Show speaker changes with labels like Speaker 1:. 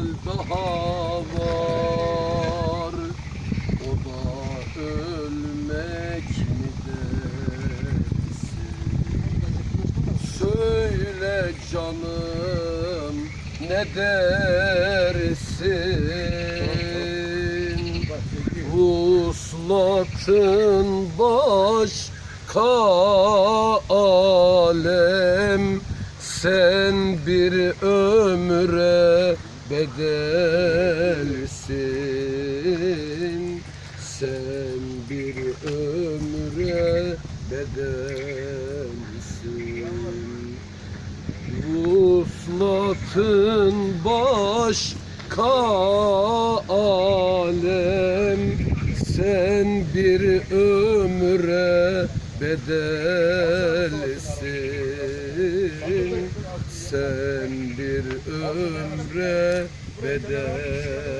Speaker 1: hal daha var O da ölmek mi dersin Söyle canım ne dersin? Vuslatın başka alem Sen bir ömre bedelsin. Sen bir ömre bedelsin. Vuslatın başka alem Sen bir ömre bedelsin Sen bir ömre bedelsin